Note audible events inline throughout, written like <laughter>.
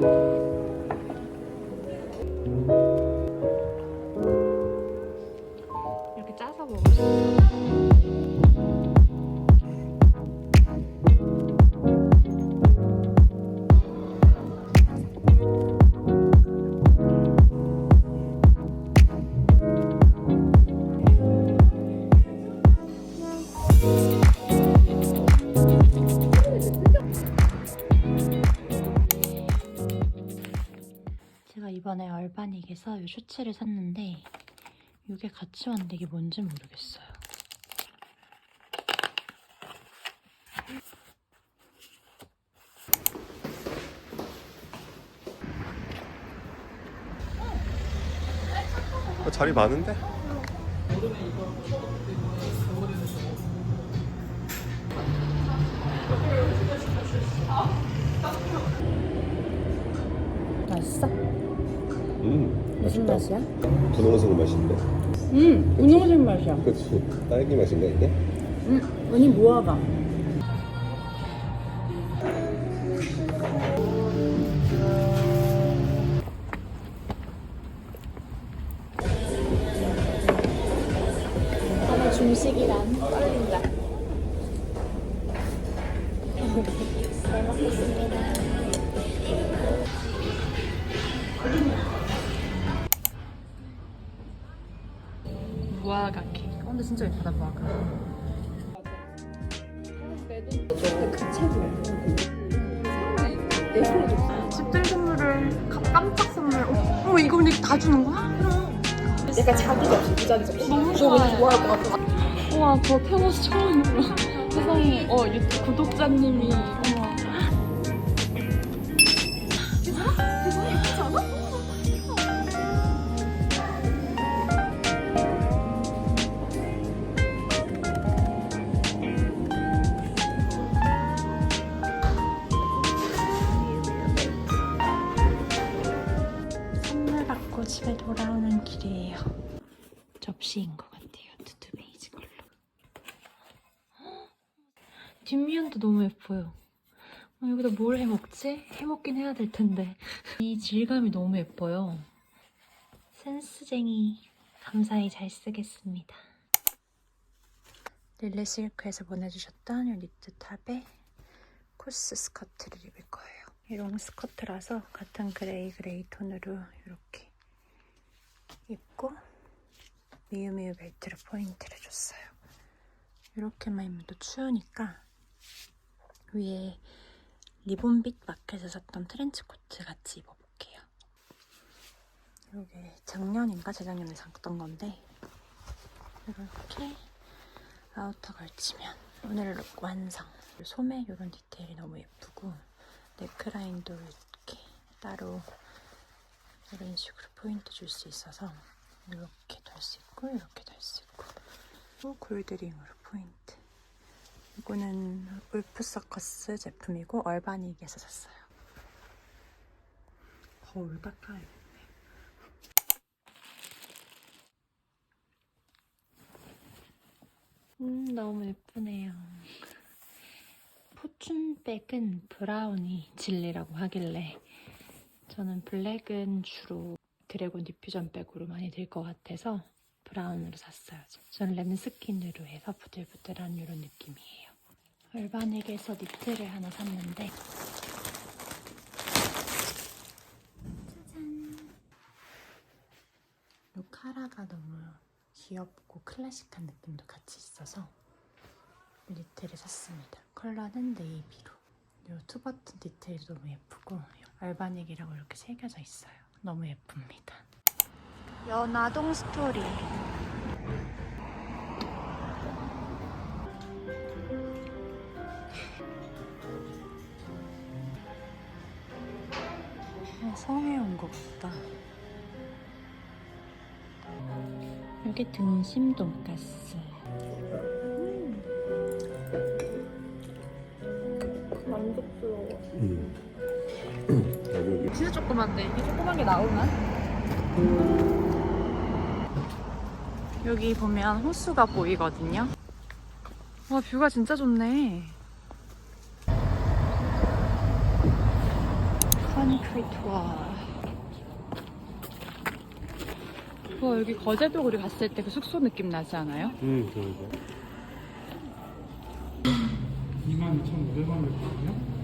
이렇 얼바닉에서 이 셔츠를 샀는데 이게 같이 왔는데 이게 뭔지 모르겠어요. 어, 자리 많은데? 맛있어? 음 무슨 맛이야? 분홍색 맛인데 음, 운동색 맛이야. 그치 딸기 맛인가 이게? 음, 아니 무화과. 집들 선물을 가- 깜짝 선물. 어, 어머 이거 근데 다 주는 거야? 약간 자기 접시, 부자리 접시. 너무 좋아요. 좋아할 것 같아. 우와 저 태워서 처음으로 세상에 어 유튜브 구독자님이 길이에요. 접시인 것 같아요. 투투 베이지 컬러. 뒷면도 너무 예뻐요. 어, 여기다 뭘 해먹지? 해먹긴 해야 될 텐데. 이 질감이 너무 예뻐요. 센스쟁이. 감사히 잘 쓰겠습니다. 릴리 실크에서 보내주셨던 이 니트 탑에 코스 스커트를 입을 거예요. 이런 스커트라서 같은 그레이 그레이 톤으로 이렇게 입고 미우미우 벨트로 포인트를 줬어요. 이렇게만 입으면 또 추우니까 위에 리본빛 마켓에서 샀던 트렌치 코트 같이 입어볼게요. 이게 작년인가 재작년에 샀던 건데 이렇게 아우터 걸치면 오늘 룩 완성. 소매 이런 디테일이 너무 예쁘고 넥라인도 이렇게 따로 이런 식으로 포인트 줄 수 있어서 이렇게도 할 수 있고 이렇게도 할 수 있고. 또 골드링으로 포인트. 이거는 울프 서커스 제품이고 얼바닉에서 샀어요. 거울 닦아야겠네. 음 너무 예쁘네요. 포춘백은 브라운이 진리라고 하길래 저는 블랙은 주로 드래곤 디퓨전 백으로 많이 들 것 같아서 브라운으로 샀어요. 저는 램스킨으로 해서 부들부들한 이런 느낌이에요. 얼바닉에서 니트를 하나 샀는데 짜잔 이 카라가 너무 귀엽고 클래식한 느낌도 같이 있어서 니트를 샀습니다. 컬러는 네이비로. 이 투버튼 디테일이 너무 예쁘고 알바닉이라고 이렇게 새겨져 있어요. 너무 예쁩니다. 연화동 스토리. 어, 성에 온 것 같다. 여기 등심 돈가스. 만족스러워. 음. 여기 여기 진짜 조그만데 이게 조그만 게 나오나? 여기 보면 호수가 보이거든요. 와, 뷰가 진짜 좋네. 스카이 투어. 와 여기 거제도 우리 갔을 때 그 숙소 느낌 나지 않아요? 음, 그러게. 22,500원 냈거든요.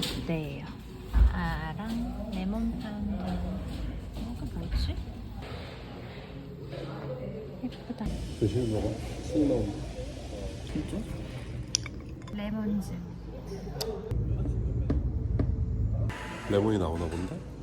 서리테 라떼예요. 아랑 레몬 파운드. 이거 뭐지? 예쁘다. 조심히 먹어. 술 나온다. 레몬즙. 레몬이 나오나 본데?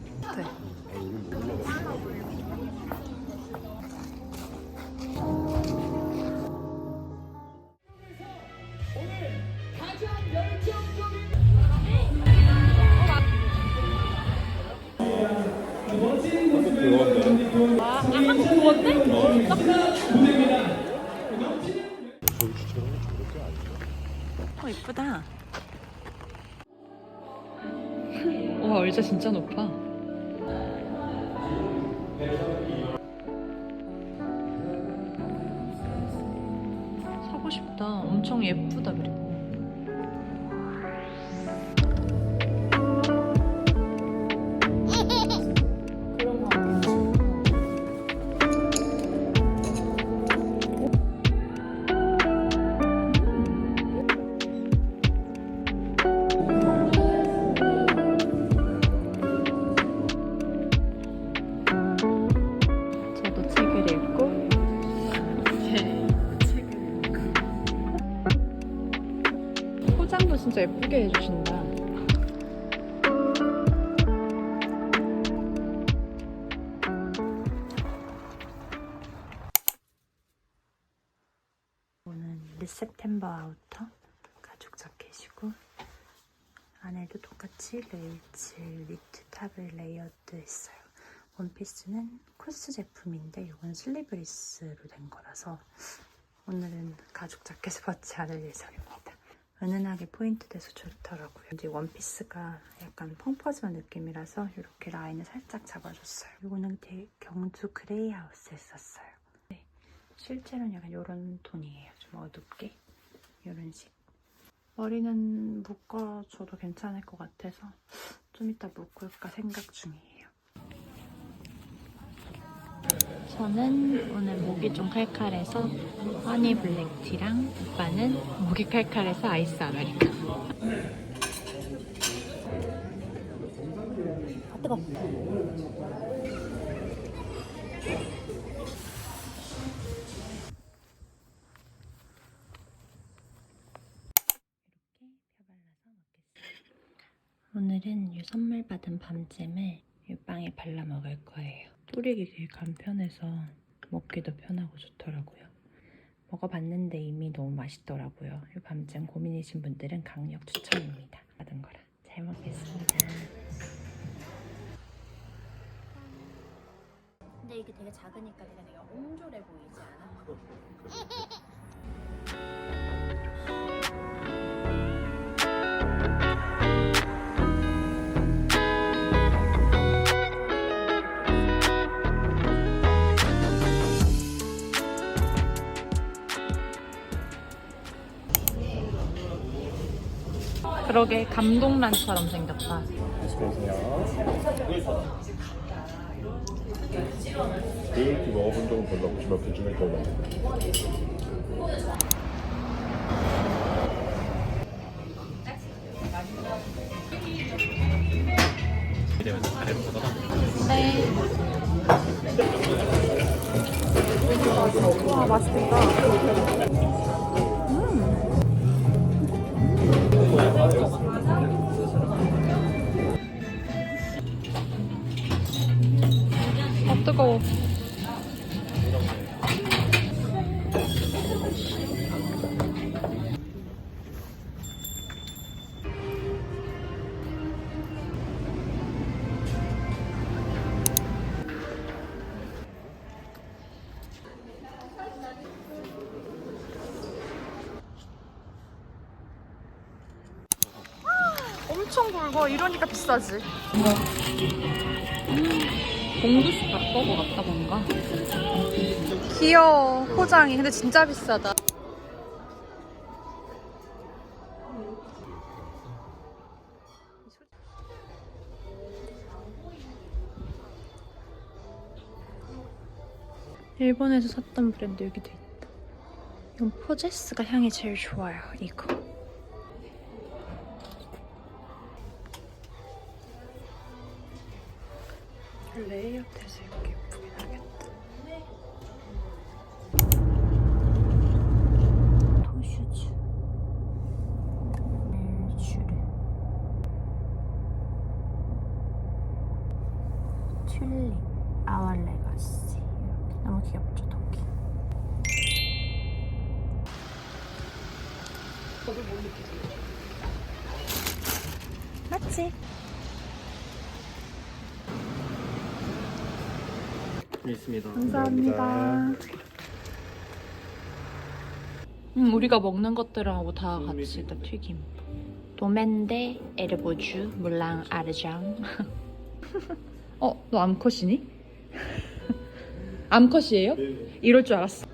싶다. 엄청 예쁘다, 그리고. 셉템버 아우터 가죽 자켓이고 안에도 똑같이 레이츠 니트 탑을 레이어드 했어요. 원피스는 코스 제품인데 이건 슬리브리스로 된 거라서 오늘은 가죽 자켓을 벗지 않을 예정입니다. 은은하게 포인트 돼서 좋더라고요. 이제 원피스가 약간 펑퍼짐한 느낌이라서 이렇게 라인을 살짝 잡아줬어요. 이거는 경주 그레이 하우스에 썼어요. 네, 실제로는 약간 이런 톤이에요. 좀 어둡게 이런 식. 머리는 묶어줘도 괜찮을 것 같아서 좀 이따 묶을까 생각 중이에요. 저는 오늘 목이 좀 칼칼해서 허니 블랙티랑 오빠는 목이 칼칼해서 아이스 아메리카노. 아 뜨거. 오늘은 이 선물 받은 밤잼을 이 빵에 발라 먹을 거예요. 뿌리기 되게 간편해서 먹기도 편하고 좋더라고요. 먹어봤는데 이미 너무 맛있더라고요. 이 밤잼 고민이신 분들은 강력 추천입니다. 받은 거라. 잘 먹겠습니다. 근데 이게 되게 작으니까 내가 되게 옹졸해 보이지 않아? <laughs> 그러게 감동란처럼 생겼다. 이렇게 먹어본 적은 별로 없지만 그 중에 더 맛있다. 네. 와 맛있겠다. 아 뜨거워. 엄청 굵어. 이러니까 비싸지. 공구수 바꿔고 같다 뭔가. 귀여워. 포장이. 근데 진짜 비싸다. 일본에서 샀던 브랜드 여기도 있다. 이건 포제스가 향이 제일 좋아요. 이거. 레이어드해서 이렇게 예쁘긴 하겠다. 토슈즈. 슈르. 튤립. 아워 레가시. 이렇게 너무 귀엽죠, 토끼. 맞지? 감사합니다. 음, 우리가 먹는 것들하고 다 같이 일단 튀김. 도멘데, 에르보주, 물랑, 아르장. 어, 너 암컷이니? 암컷이에요? 이럴 줄 알았어.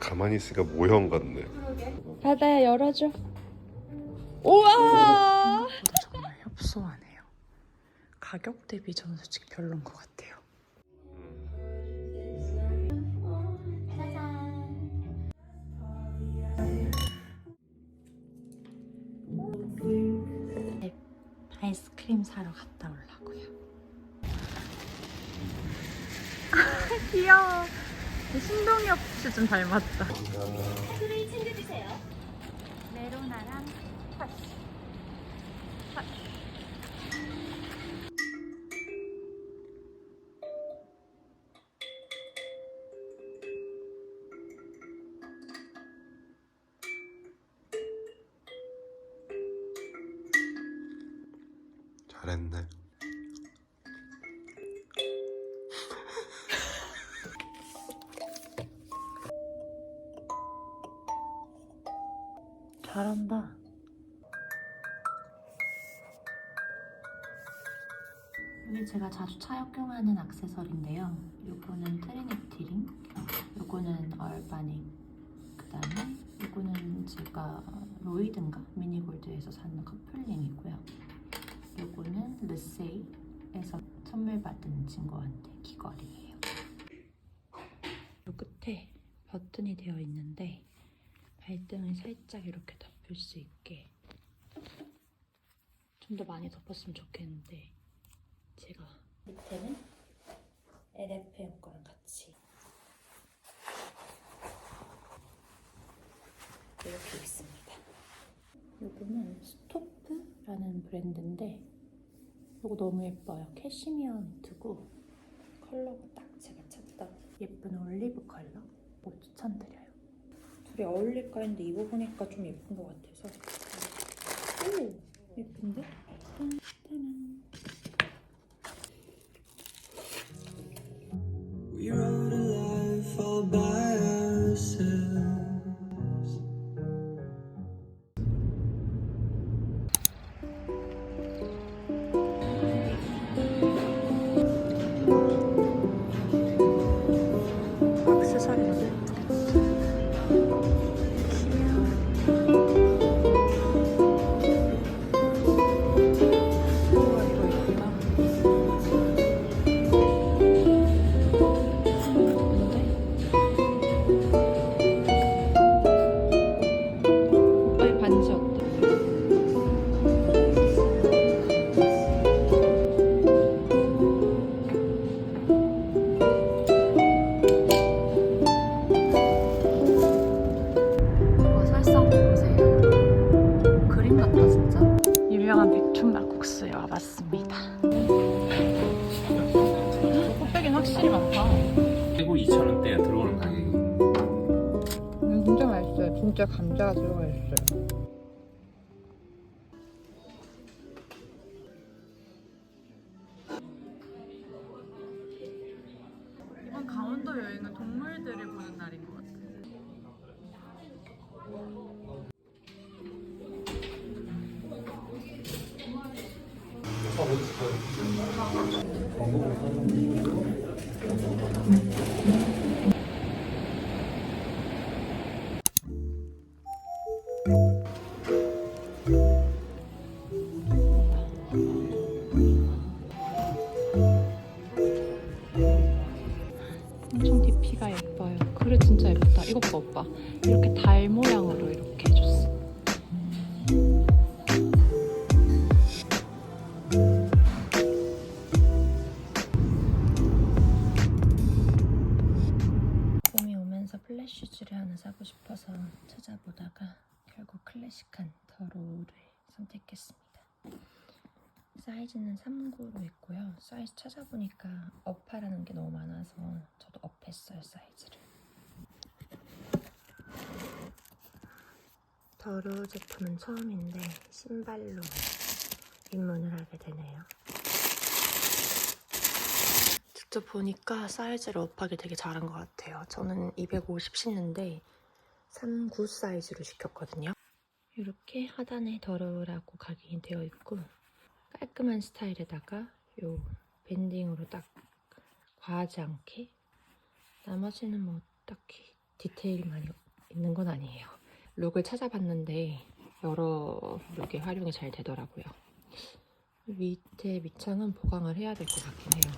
가만히 있으니까 모형 같네. 바다야 열어줘. 우와! 정말 협소하네요. 가격 대비 저는 솔직히 별론 것 같아요. 아이스크림 사러 갔다 오려고요. <laughs> 귀여워. 신동엽 씨좀 닮았다. 술을 챙겨주세요. 메로나랑 팥. 잘 잘한다. 이게 제가 자주 착용하는 액세서리인데요. 요거는 트리니티 링, 요거는 얼바닝, 그 다음에 요거는 제가 로이든가 미니골드에서 샀는 커플링이고요. 요거는 르세이에서 선물 받은 친구한테 귀걸이에요. 요 끝에 버튼이 되어 있는데 발등을 살짝 이렇게 덮을 수 있게 좀 더 많이 덮었으면 좋겠는데 제가 밑에는 LFM 거랑 같이 이렇게 있습니다. 이거는 스토프라는 브랜드인데 이거 너무 예뻐요. 캐시미어 니트고 컬러가 딱 제가 찾다 예쁜 올리브 컬러 이거 추천드려요. 둘이 어울릴까 했는데 입어보니까 좀 예쁜 것 같아서 오 예쁜데? 들 예 더루 제품은 처음인데 신발로 입문을 하게 되네요. 직접 보니까 사이즈를 업하기 되게 잘한 것 같아요. 저는 250 신는데 39 사이즈로 시켰거든요. 이렇게 하단에 더러라고 각인되어 있고 깔끔한 스타일에다가 요 밴딩으로 딱 과하지 않게 나머지는 뭐 딱히 디테일이 많이 있는 건 아니에요. 룩을 찾아봤는데 여러 룩에 활용이 잘 되더라고요. 밑에 밑창은 보강을 해야 될 것 같긴 해요.